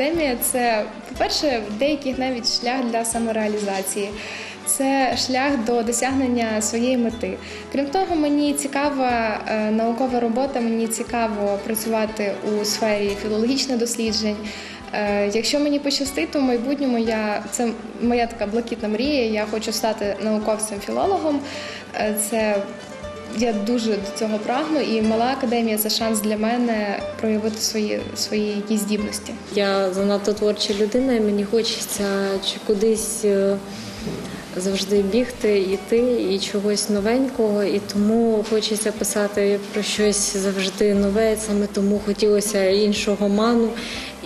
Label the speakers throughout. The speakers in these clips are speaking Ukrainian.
Speaker 1: академія це, по-перше, в деяких навіть шлях для самореалізації. Це шлях до досягнення своєї мети. Крім того, мені цікава е, наукова робота, мені цікаво працювати у сфері філологічних досліджень. Е, Якщо мені пощастить, то в майбутньому я це моя така блакитна мрія. Я хочу стати науковцем-філологом. Е, Це я дуже до цього прагну, і мала академія це шанс для мене проявити свої, свої якісь здібності.
Speaker 2: Я занадто творча людина, і мені хочеться чи кудись е, завжди бігти, йти і чогось новенького. І тому хочеться писати про щось завжди нове. Саме тому хотілося іншого ману,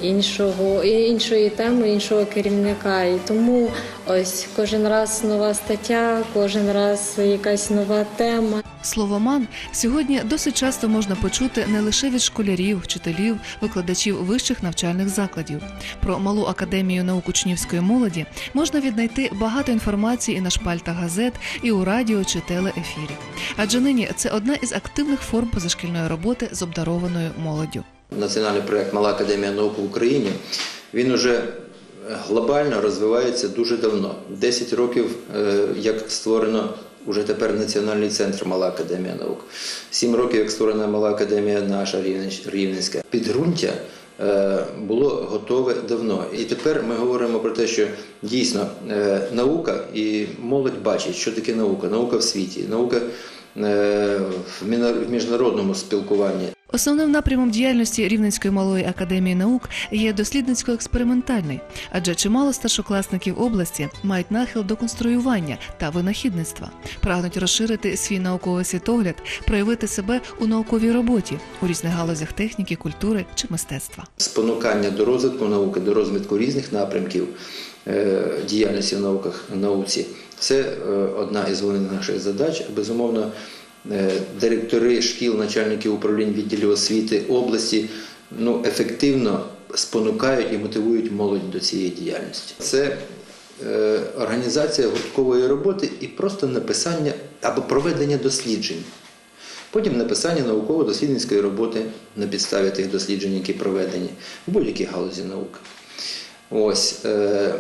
Speaker 2: іншого, іншої теми, іншого керівника. І тому ось кожен раз нова стаття, кожен раз якась нова тема.
Speaker 3: Слово ман сьогодні досить часто можна почути не лише від школярів, вчителів, викладачів вищих навчальних закладів. Про малу академію наук учнівської молоді можна віднайти багато інформації і на шпальтах газет, і у радіо чи телеефірі. Адже нині це одна із активних форм позашкільної роботи з обдарованою молоддю.
Speaker 4: Національний проект Мала академія наук в Україні він уже глобально розвивається дуже давно. 10 років, е, як створено уже тепер Національний центр Мала академія наук. 7 років, як створена Мала академія наша Рівненська. Підґрунтя е, було готове давно. І тепер ми говоримо про те, що дійсно е, наука і молодь бачить, що таке наука, наука в світі, наука е, в міжнародному спілкуванні.
Speaker 3: Основним напрямом діяльності Рівненської малої академії наук є дослідницько-експериментальний, адже чимало старшокласників області мають нахил до конструювання та винахідництва, прагнуть розширити свій науковий світогляд, проявити себе у науковій роботі у різних галузях техніки, культури чи мистецтва.
Speaker 4: спонукання до розвитку науки, до розвитку різних напрямків е, діяльності в науках науці. Це е, одна із головних наших задач. Безумовно, директори шкіл, начальники управлінь відділів освіти області ну, ефективно спонукають і мотивують молодь до цієї діяльності. Це е, організація гурткової роботи і просто написання або проведення досліджень. Потім написання науково-дослідницької роботи на підставі тих досліджень, які проведені в будь-якій галузі науки. Ось, е,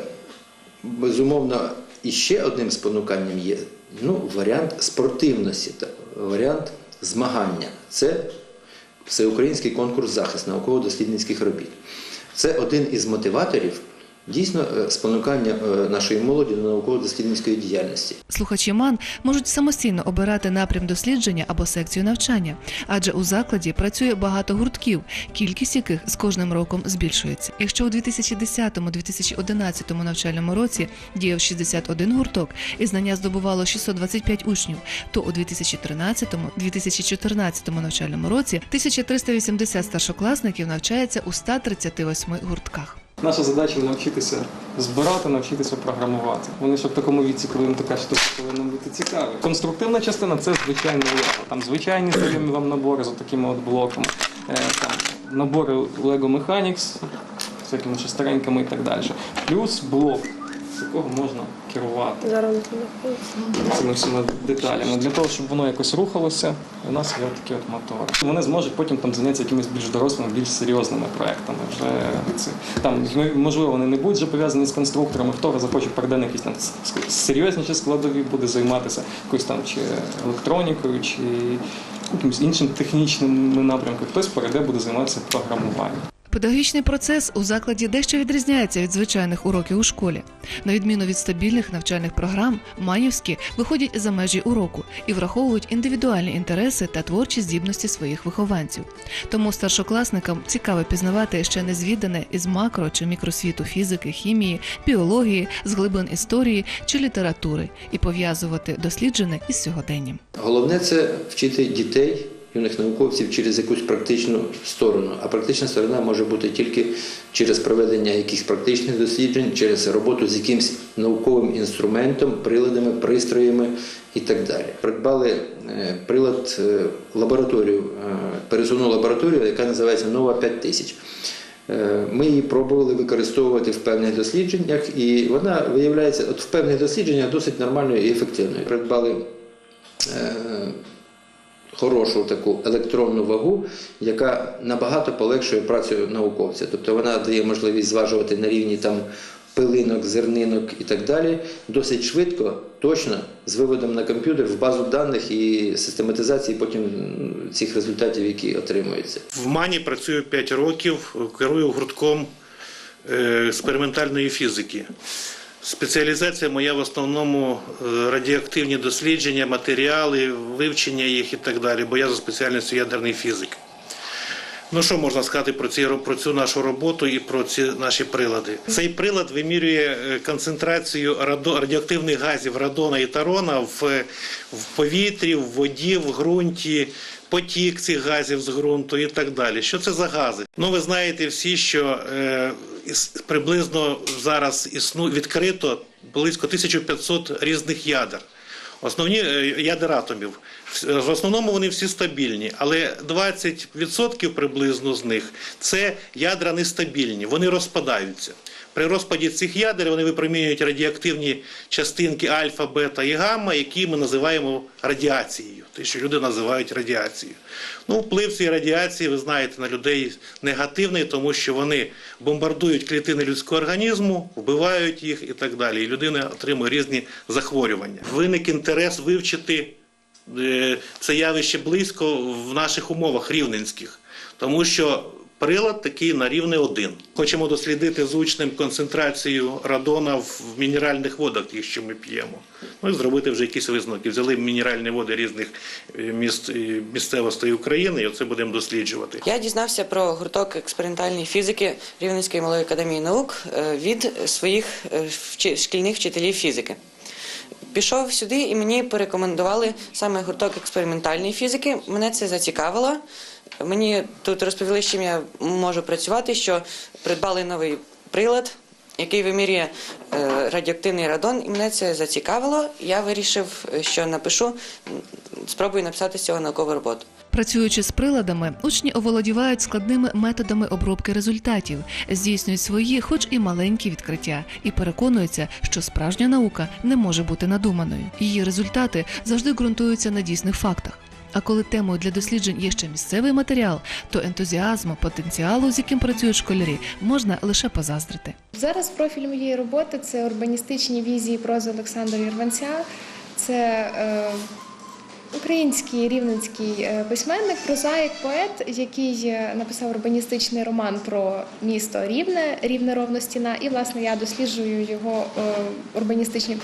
Speaker 4: безумовно, і ще одним спонуканням є ну, варіант спортивності, та варіант змагання. Це всеукраїнський конкурс захист науково-дослідницьких робіт. Це один із мотиваторів дійсно е, спонукання е, нашої молоді до науково-дослідницької діяльності.
Speaker 3: Слухачі МАН можуть самостійно обирати напрям дослідження або секцію навчання, адже у закладі працює багато гуртків, кількість яких з кожним роком збільшується. Якщо у 2010-2011 навчальному році діяв 61 гурток і знання здобувало 625 учнів, то у 2013-2014 навчальному році 1380 старшокласників навчається у 138 гуртках.
Speaker 5: Наша задача навчитися збирати, навчитися програмувати. Вони ще в такому віці, коли їм така штука повинна бути цікава. Конструктивна частина це звичайно лего. Там звичайні знайомі вам набори з такими от блоками. Е, Там набори Lego Mechanics, з якими ще старенькими і так далі. Плюс блок, якого можна керувати
Speaker 2: Зараз
Speaker 5: цими всіма деталями. Для того, щоб воно якось рухалося, у нас є такі от мотори. Вони зможуть потім там зайнятися якимись більш дорослими, більш серйозними проектами. Вже це там можливо вони не будуть вже пов'язані з конструкторами. Хто захоче перейде на якісь там серйозніші складові, буде займатися якоюсь там чи електронікою, чи якимось іншим технічним напрямком. Хтось перейде, буде займатися програмуванням.
Speaker 3: Педагогічний процес у закладі дещо відрізняється від звичайних уроків у школі. На відміну від стабільних навчальних програм, манівські виходять за межі уроку і враховують індивідуальні інтереси та творчі здібності своїх вихованців. Тому старшокласникам цікаво пізнавати ще незвідане із макро чи мікросвіту фізики, хімії, біології, з глибин історії чи літератури і пов'язувати досліджене із сьогоденням.
Speaker 4: Головне це вчити дітей, юних науковців через якусь практичну сторону. А практична сторона може бути тільки через проведення якихось практичних досліджень, через роботу з якимось науковим інструментом, приладами, пристроями і так далі. Придбали е, прилад е, лабораторію, е, пересувну лабораторію, яка називається Нова 5000. Е, Ми її пробували використовувати в певних дослідженнях, і вона виявляється от в певних дослідженнях досить нормальною і ефективною. Придбали хорошу таку електронну вагу, яка набагато полегшує працю науковця. Тобто вона дає можливість зважувати на рівні там пилинок, зернинок і так далі, досить швидко, точно, з виводом на комп'ютер в базу даних і систематизації потім цих результатів, які отримуються.
Speaker 6: В Мані працюю 5 років, керую гуртком е, експериментальної фізики. Спеціалізація моя в основному е, радіоактивні дослідження, матеріали, вивчення їх і так далі, бо я за спеціальністю ядерний фізик. Ну що можна сказати про, ці, про цю нашу роботу і про ці наші прилади? Цей прилад вимірює е, концентрацію радіоактивних газів радона і тарона в, в повітрі, в воді, в ґрунті, потік цих газів з ґрунту і так далі. Що це за гази? Ну ви знаєте всі, що е, приблизно зараз існу відкрито близько 1500 різних ядер. Основні е, ядер атомів. В в основному вони всі стабільні, але 20% приблизно з них це ядра нестабільні, вони розпадаються. При розпаді цих ядер вони випромінюють радіоактивні частинки альфа, бета і гамма, які ми називаємо радіацією, те, що люди називають радіацією. Ну, вплив цієї радіації, ви знаєте, на людей негативний, тому що вони бомбардують клітини людського організму, вбивають їх і так далі. І людина отримує різні захворювання. Виник інтерес вивчити е, це явище близько в наших умовах рівненських, тому що прилад такий на рівне один. Хочемо дослідити з концентрацію радона в мінеральних водах, ті, що ми п'ємо. Ну і зробити вже якісь висновки. Взяли мінеральні води різних е, міст місцевостей України, і оце будемо досліджувати.
Speaker 7: Я дізнався про гурток експериментальної фізики Рівненської малої академії наук е, від своїх е, шкільних вчителів фізики. Пішов сюди і мені порекомендували саме гурток експериментальної фізики. Мене це зацікавило. Мені тут розповіли, чим я можу працювати, що придбали новий прилад, який вимірює е, радіоактивний радон, і мене це зацікавило. Я вирішив, е, що напишу, спробую написати з цього наукову роботу.
Speaker 3: Працюючи з приладами, учні оволодівають складними методами обробки результатів, здійснюють свої, хоч і маленькі відкриття, і переконуються, що справжня наука не може бути надуманою. Її результати завжди ґрунтуються на дійсних фактах. А коли темою для досліджень є ще місцевий матеріал, то ентузіазму, потенціалу, з яким працюють школярі, можна лише позаздрити.
Speaker 1: Зараз профіль моєї роботи це урбаністичні візії прози Олександра Ірванця. Це е, український рівненський е, письменник, прозаїк, поет, який е, написав урбаністичний роман про місто Рівне, Рівне ровно стіна. І власне я досліджую його е, урбаністичні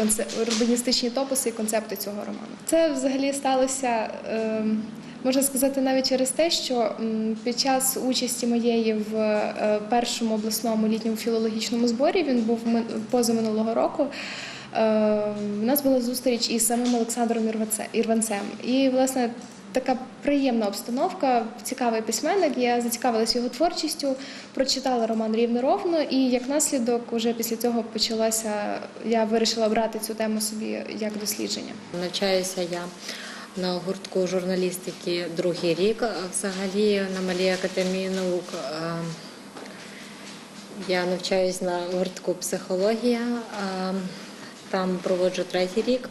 Speaker 1: урбаністичні топоси і концепти цього роману. Це взагалі сталося. Можна сказати навіть через те, що під час участі моєї в першому обласному літньому філологічному зборі він був ми- позаминулого року. Е, У нас була зустріч із самим Олександром Ірванцем. І, власне, така приємна обстановка, цікавий письменник. Я зацікавилася його творчістю, прочитала роман рівно ровно, і як наслідок, вже після цього почалася. Я вирішила брати цю тему собі як дослідження.
Speaker 2: Навчаюся я на гуртку журналістики другий рік. Взагалі на Малій академії наук е, я навчаюсь на гуртку психологія, е, там проводжу третій рік.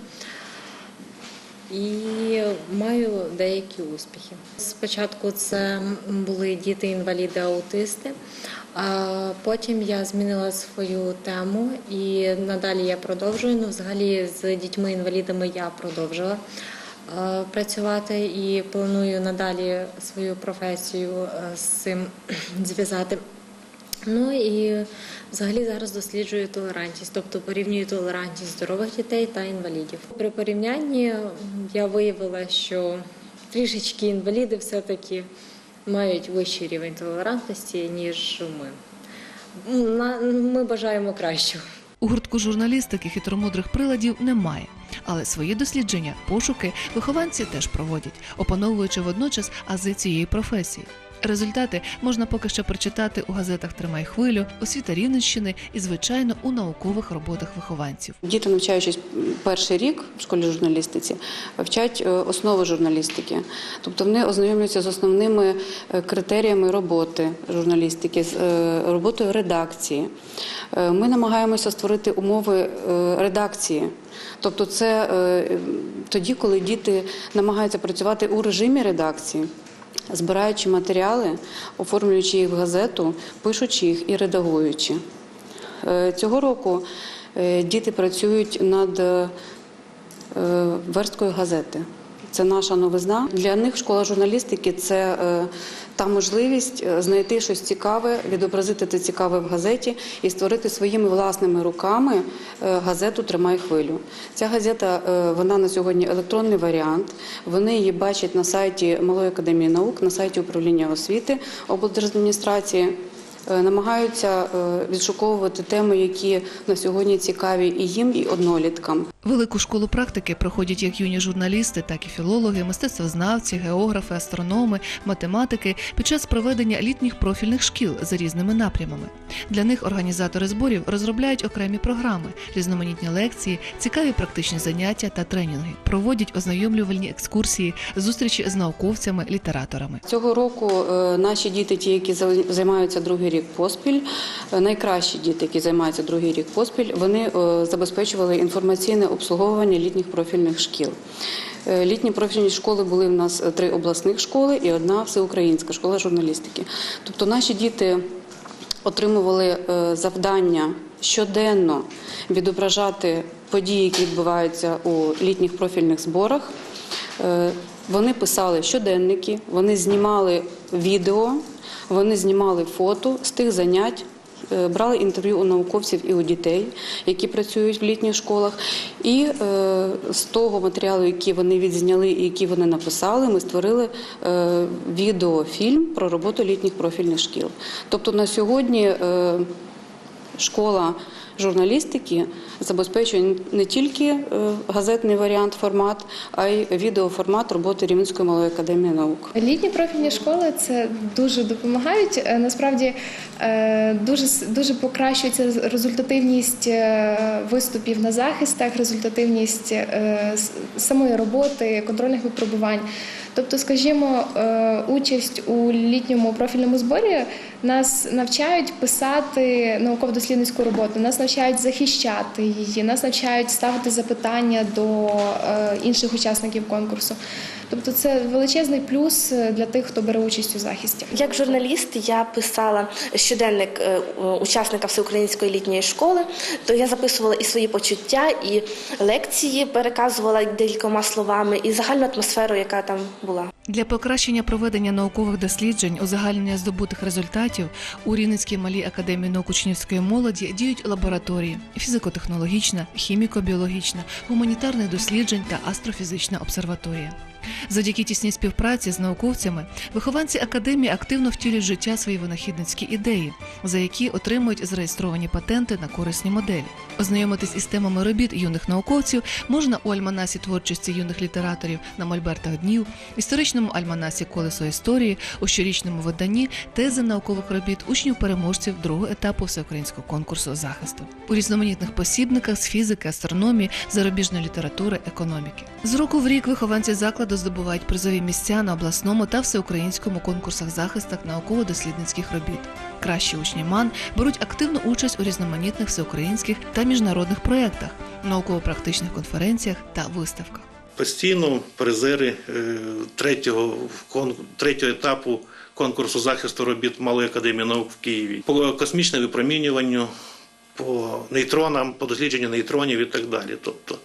Speaker 2: І маю деякі успіхи. Спочатку це були діти-інваліди-аутисти, а потім я змінила свою тему і надалі я продовжую. Ну, взагалі з дітьми-інвалідами я продовжила е, працювати і планую надалі свою професію е, з цим зв'язати. Ну і взагалі зараз досліджую толерантність, тобто порівнюю толерантність здорових дітей та інвалідів. При порівнянні я виявила, що трішечки інваліди все-таки мають вищий рівень толерантності, ніж ми. Ми бажаємо кращого.
Speaker 3: У гуртку журналістики хитромудрих приладів немає, але свої дослідження, пошуки вихованці теж проводять, опановуючи водночас ази цієї професії. Результати можна поки що прочитати у газетах Тримай хвилю, освіта Рівненщини і, звичайно, у наукових роботах вихованців.
Speaker 8: Діти, навчаючись перший рік в школі журналістиці, вчать е, основи журналістики. Тобто вони ознайомлюються з основними е, критеріями роботи журналістики, з е, роботою редакції. Ми намагаємося створити умови редакції. Тобто, це тоді, коли діти намагаються працювати у режимі редакції. Збираючи матеріали, оформлюючи їх в газету, пишучи їх і редагуючи. Е, Цього року е, діти працюють над е, версткою газети. Це наша новизна. Для них школа журналістики це та можливість е, знайти щось цікаве, відобразити це цікаве в газеті і створити своїми власними руками е, газету Тримай хвилю. Ця газета е, вона на сьогодні електронний варіант. Вони її бачать на сайті Малої академії наук, на сайті управління освіти облдержадміністрації. Намагаються відшуковувати теми, які на сьогодні цікаві і їм, і одноліткам.
Speaker 3: Велику школу практики проходять як юні журналісти, так і філологи, мистецтвознавці, географи, астрономи, математики під час проведення літніх профільних шкіл за різними напрямами. Для них організатори зборів розробляють окремі програми, різноманітні лекції, цікаві практичні заняття та тренінги, проводять ознайомлювальні екскурсії, зустрічі з науковцями, літераторами.
Speaker 8: Цього року е, наші діти, ті, які займаються другий рік поспіль, е, найкращі діти, які займаються другий рік поспіль, вони е, забезпечували інформаційне обслуговування літніх профільних шкіл. Е, Літні профільні школи були в нас е, три обласних школи і одна всеукраїнська школа журналістики. Тобто наші діти отримували е, завдання щоденно відображати події, які відбуваються у літніх профільних зборах. Вони писали щоденники, вони знімали відео, вони знімали фото з тих занять. Е, Брали інтерв'ю у науковців і у дітей, які працюють в літніх школах. І е, з того матеріалу, який вони відзняли і який вони написали, ми створили е, відеофільм про роботу літніх профільних шкіл. Тобто на сьогодні школа журналістики забезпечує не тільки е, газетний варіант формат, а й відеоформат роботи Рівненської малої академії наук.
Speaker 1: Літні профільні школи це дуже допомагають. Е, Насправді е, дуже дуже покращується результативність виступів на захистах, результативність самої роботи, контрольних випробувань. Тобто, скажімо, е, участь у літньому профільному зборі нас навчають писати науково-дослідницьку роботу, нас навчають захищати її, нас навчають ставити запитання до е, інших учасників конкурсу. Тобто це величезний плюс для тих, хто бере участь у захисті.
Speaker 9: Як журналіст я писала щоденник е, учасника всеукраїнської літньої школи, то я записувала і свої почуття, і лекції переказувала декількома словами, і загальну атмосферу, яка там була.
Speaker 3: Для покращення проведення наукових досліджень, узагальнення здобутих результатів у Рівненській малій академії наук учнівської молоді діють лабораторії фізико-технологічна, хіміко-біологічна, гуманітарних досліджень та астрофізична обсерваторія. Завдяки тісній співпраці з науковцями вихованці академії активно втілюють життя свої винахідницькі ідеї, за які отримують зареєстровані патенти на корисні моделі. Ознайомитись із темами робіт юних науковців можна у альманасі творчості юних літераторів на мольбертах днів, історичному альманасі Колесо історії, у щорічному виданні тези наукових робіт учнів-переможців другого етапу всеукраїнського конкурсу захисту у різноманітних посібниках з фізики, астрономії, зарубіжної літератури, економіки. З року в рік вихованці закладу здобувають призові місця на обласному та всеукраїнському конкурсах захистах науково-дослідницьких робіт. Кращі учні МАН беруть активну участь у різноманітних всеукраїнських та міжнародних проєктах, науково-практичних конференціях та виставках.
Speaker 6: Постійно призери е, третього, третього етапу конкурсу захисту робіт Малої академії наук в Києві по космічному випромінюванню, по нейтронам, по дослідженню нейтронів і так далі. Тобто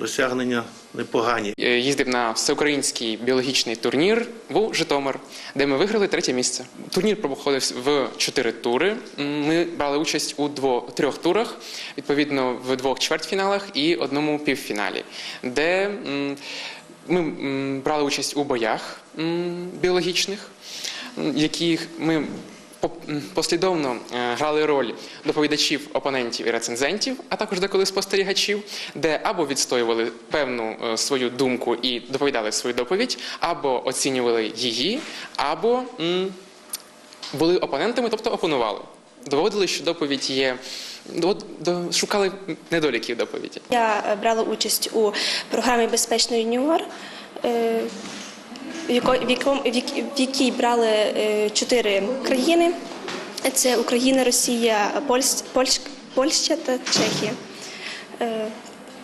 Speaker 6: досягнення непогані.
Speaker 10: Е, їздив на всеукраїнський біологічний турнір в Житомир, де ми виграли третє місце. Турнір проходив в чотири тури. Ми брали участь у дво, трьох турах, відповідно в двох чвертьфіналах і одному півфіналі, де ми брали участь у боях біологічних, яких ми послідовно е, грали роль доповідачів, опонентів і рецензентів, а також деколи спостерігачів, де або відстоювали певну е, свою думку і доповідали свою доповідь, або оцінювали її, або були опонентами, тобто опонували. Доводили, що доповідь є. До, до, шукали недоліків доповіді.
Speaker 11: Я е, брала участь у програмі Безпечний юніор, в якій брали е, чотири країни: це Україна, Росія, Польщ- Польщ- Польща та Чехія. Е,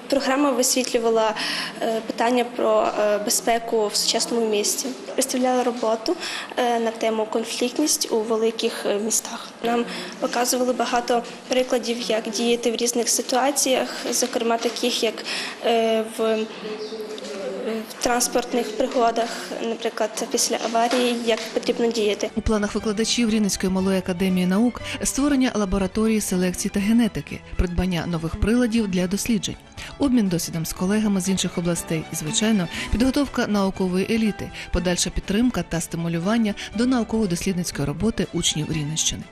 Speaker 11: Програма висвітлювала е, питання про безпеку в сучасному місті. Представляла роботу на тему конфліктність у великих містах. Нам показували багато прикладів, як діяти в різних ситуаціях, зокрема таких, як в в транспортних пригодах, наприклад, після аварії, як потрібно діяти.
Speaker 3: У планах викладачів Рівненської малої академії наук створення лабораторії селекції та генетики, придбання нових приладів для досліджень, обмін досвідом з колегами з інших областей і, звичайно, підготовка наукової еліти, подальша підтримка та стимулювання до науково-дослідницької роботи учнів Рівненщини.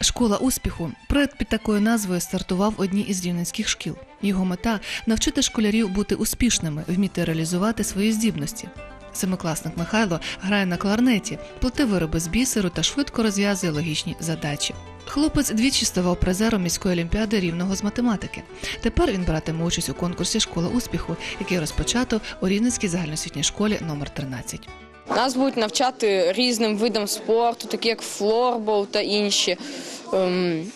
Speaker 3: Школа успіху проект під такою назвою стартував одній із рівненських шкіл. Його мета навчити школярів бути успішними, вміти реалізувати свої здібності. Семикласник Михайло грає на кларнеті, плете вироби з бісеру та швидко розв'язує логічні задачі. Хлопець двічі ставав призером міської олімпіади рівного з математики. Тепер він братиме участь у конкурсі Школа успіху, який розпочато у Рівненській загальноосвітній школі номер 13.
Speaker 12: Нас будуть навчати різним видам спорту, такі як флорбол та інші. Ем,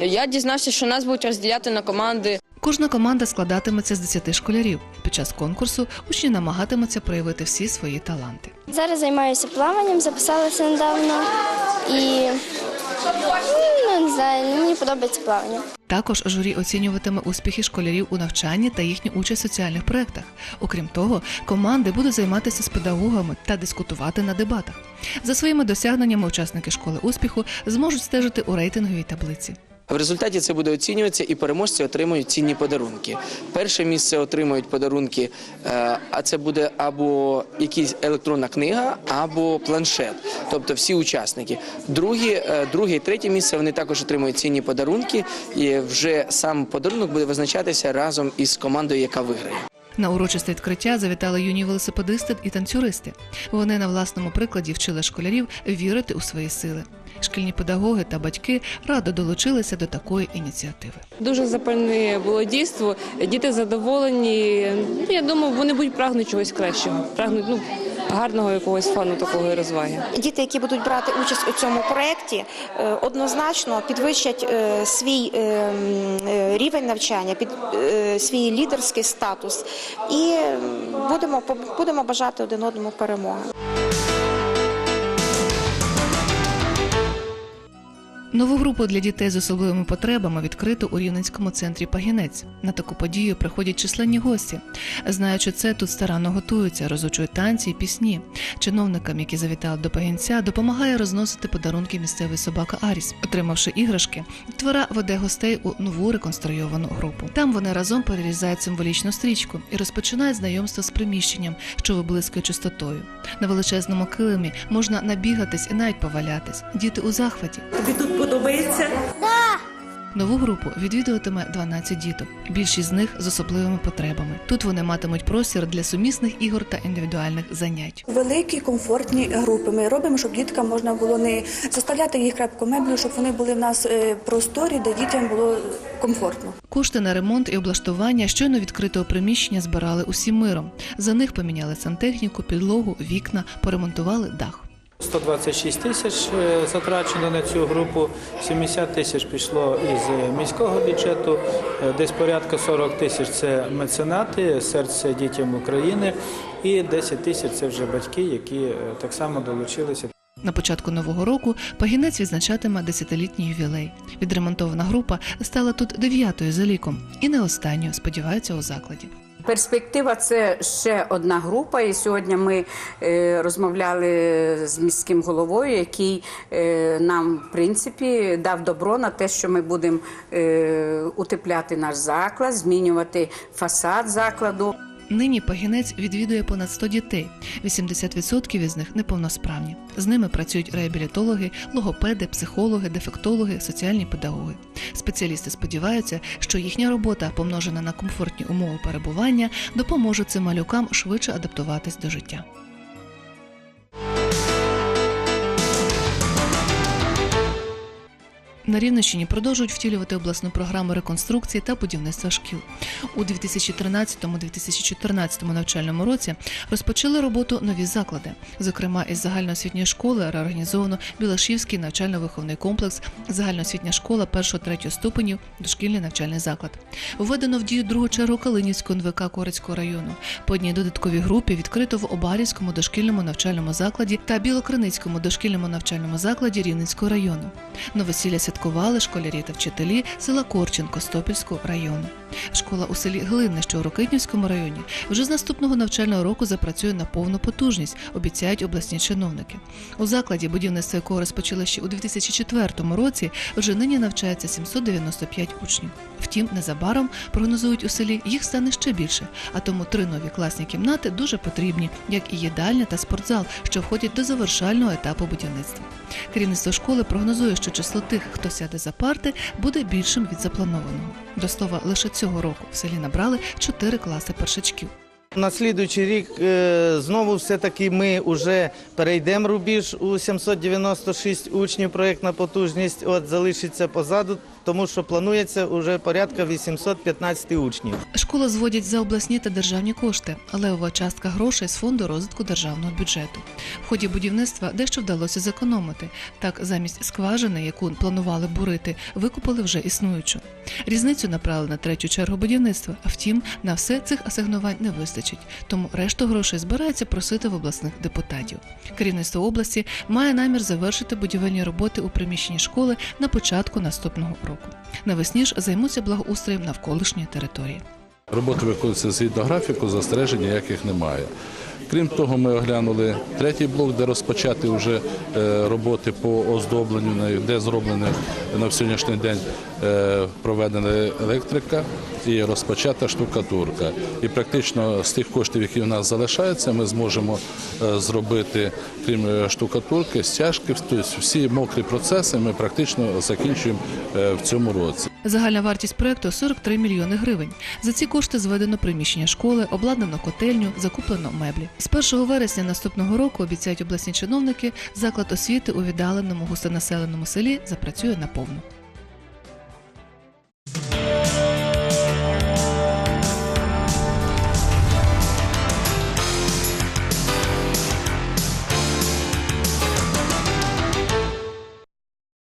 Speaker 12: Я дізнався, що нас будуть розділяти на команди.
Speaker 3: Кожна команда складатиметься з 10 школярів. Під час конкурсу учні намагатимуться проявити всі свої таланти.
Speaker 11: Зараз займаюся плаванням, записалася недавно і не знаю, мені подобається плавання.
Speaker 3: Також журі оцінюватиме успіхи школярів у навчанні та їхню участь в соціальних проєктах. Окрім того, команди будуть займатися з педагогами та дискутувати на дебатах. За своїми досягненнями учасники школи успіху зможуть стежити у рейтинговій таблиці.
Speaker 13: В результаті це буде оцінюватися, і переможці отримують цінні подарунки. Перше місце отримують подарунки, е, а це буде або якась електронна книга, або планшет. Тобто всі учасники. Другі, е, друге і третє місце вони також отримують цінні подарунки, і вже сам подарунок буде визначатися разом із командою, яка виграє.
Speaker 3: На урочисте відкриття завітали юні велосипедисти і танцюристи. Вони на власному прикладі вчили школярів вірити у свої сили. Шкільні педагоги та батьки радо долучилися до такої ініціативи.
Speaker 14: Дуже запальне було дійство. Діти задоволені. Ну, Я думаю, вони будуть прагнути чогось кращого, прагнуть ну, гарного якогось фану такого і розваги.
Speaker 15: Діти, які будуть брати участь у цьому проєкті, е, однозначно підвищать е, свій е, рівень навчання, під свій лідерський статус, і будемо будемо бажати один одному перемоги.
Speaker 3: Нову групу для дітей з особливими потребами відкрито у Рівненському центрі Пагінець. На таку подію приходять численні гості. Знаючи це, тут старанно готуються, розучують танці і пісні. Чиновникам, які завітали до пагінця, допомагає розносити подарунки місцевий собака Аріс. Отримавши іграшки, твора веде гостей у нову реконструйовану групу. Там вони разом перерізають символічну стрічку і розпочинають знайомство з приміщенням, що виблискує чистотою. На величезному килимі можна набігатись і навіть повалятись. Діти у захваті.
Speaker 16: Тобі подобається?
Speaker 3: Нову групу відвідуватиме 12 діток. Більшість з них з особливими потребами. Тут вони матимуть простір для сумісних ігор та індивідуальних занять.
Speaker 16: Великі комфортні групи. Ми робимо, щоб діткам можна було не заставляти їх крепко меблю, щоб вони були в нас е, просторі, де дітям було комфортно.
Speaker 3: Кошти на ремонт і облаштування щойно відкритого приміщення збирали усім миром. За них поміняли сантехніку, підлогу, вікна, поремонтували дах.
Speaker 17: 126 тисяч е, затрачено на цю групу, 70 тисяч пішло із міського бюджету, е, десь порядка 40 тисяч це меценати, серце дітям України, і 10 тисяч це вже батьки, які е, так само долучилися.
Speaker 3: На початку нового року пагінець відзначатиме 10-літній ювілей. Відремонтована група стала тут дев'ятою за ліком і не останньою, сподіваються у закладі.
Speaker 18: Перспектива це ще одна група. І сьогодні ми е, розмовляли з міським головою, який е, нам, в принципі, дав добро на те, що ми будемо е, утепляти наш заклад, змінювати фасад закладу.
Speaker 3: Нині пагінець відвідує понад 100 дітей. 80% із них неповносправні. З ними працюють реабілітологи, логопеди, психологи, дефектологи, соціальні педагоги. Спеціалісти сподіваються, що їхня робота, помножена на комфортні умови перебування, допоможе цим малюкам швидше адаптуватись до життя. На Рівненщині продовжують втілювати обласну програму реконструкції та будівництва шкіл. У 2013-2014 навчальному році розпочали роботу нові заклади. Зокрема, із загальноосвітньої школи реорганізовано Білашівський навчально-виховний комплекс, загальноосвітня школа 1-3 ступенів, дошкільний навчальний заклад. Введено в дію другу чергу Калинівського НВК Корицького району. По одній додатковій групі відкрито в Обарівському дошкільному навчальному закладі та Білокриницькому дошкільному навчальному закладі Рівненського району. Новосілля святкували школярі та вчителі села Корченко Стопільського району. Школа у селі Глинне, що у Рокитнівському районі, вже з наступного навчального року запрацює на повну потужність, обіцяють обласні чиновники. У закладі, будівництво якого розпочали ще у 2004 році, вже нині навчається 795 учнів. Втім, незабаром прогнозують у селі їх стане ще більше, а тому три нові класні кімнати дуже потрібні, як і їдальня та спортзал, що входять до завершального етапу будівництва. Керівництво школи прогнозує, що число тих, хто сяде за парти, буде більшим від запланованого. До слова, лише цього року в селі набрали чотири класи першачків.
Speaker 19: На слідуючий рік е, знову все-таки ми вже перейдемо рубіж у 796 учнів. Проєктна потужність от залишиться позаду, тому що планується вже порядка 815 учнів.
Speaker 3: Школу зводять за обласні та державні кошти, левова частка грошей з фонду розвитку державного бюджету. В ході будівництва дещо вдалося зекономити. Так, замість скважини, яку планували бурити, викупили вже існуючу. Різницю направили на третю чергу будівництва. А втім, на все цих асигнувань не вистачить. Тому решту грошей збирається просити в обласних депутатів. Керівництво області має намір завершити будівельні роботи у приміщенні школи на початку наступного року. Навесні ж займуться благоустроєм навколишньої території.
Speaker 20: Роботи виконуються згідно графіку, застережень ніяких немає. Крім того, ми оглянули третій блок, де розпочати вже е, роботи по оздобленню, де зроблені на сьогоднішній день е, проведена електрика і розпочата штукатурка. І практично з тих коштів, які у нас залишаються, ми зможемо е, зробити, крім штукатурки, стяжки, тобто всі мокрі процеси ми практично закінчуємо в цьому році.
Speaker 3: Загальна вартість проекту 43 мільйони гривень. За ці кошти зведено приміщення школи, обладнано котельню, закуплено меблі. З 1 вересня наступного року обіцяють обласні чиновники, заклад освіти у віддаленому густонаселеному селі запрацює наповну.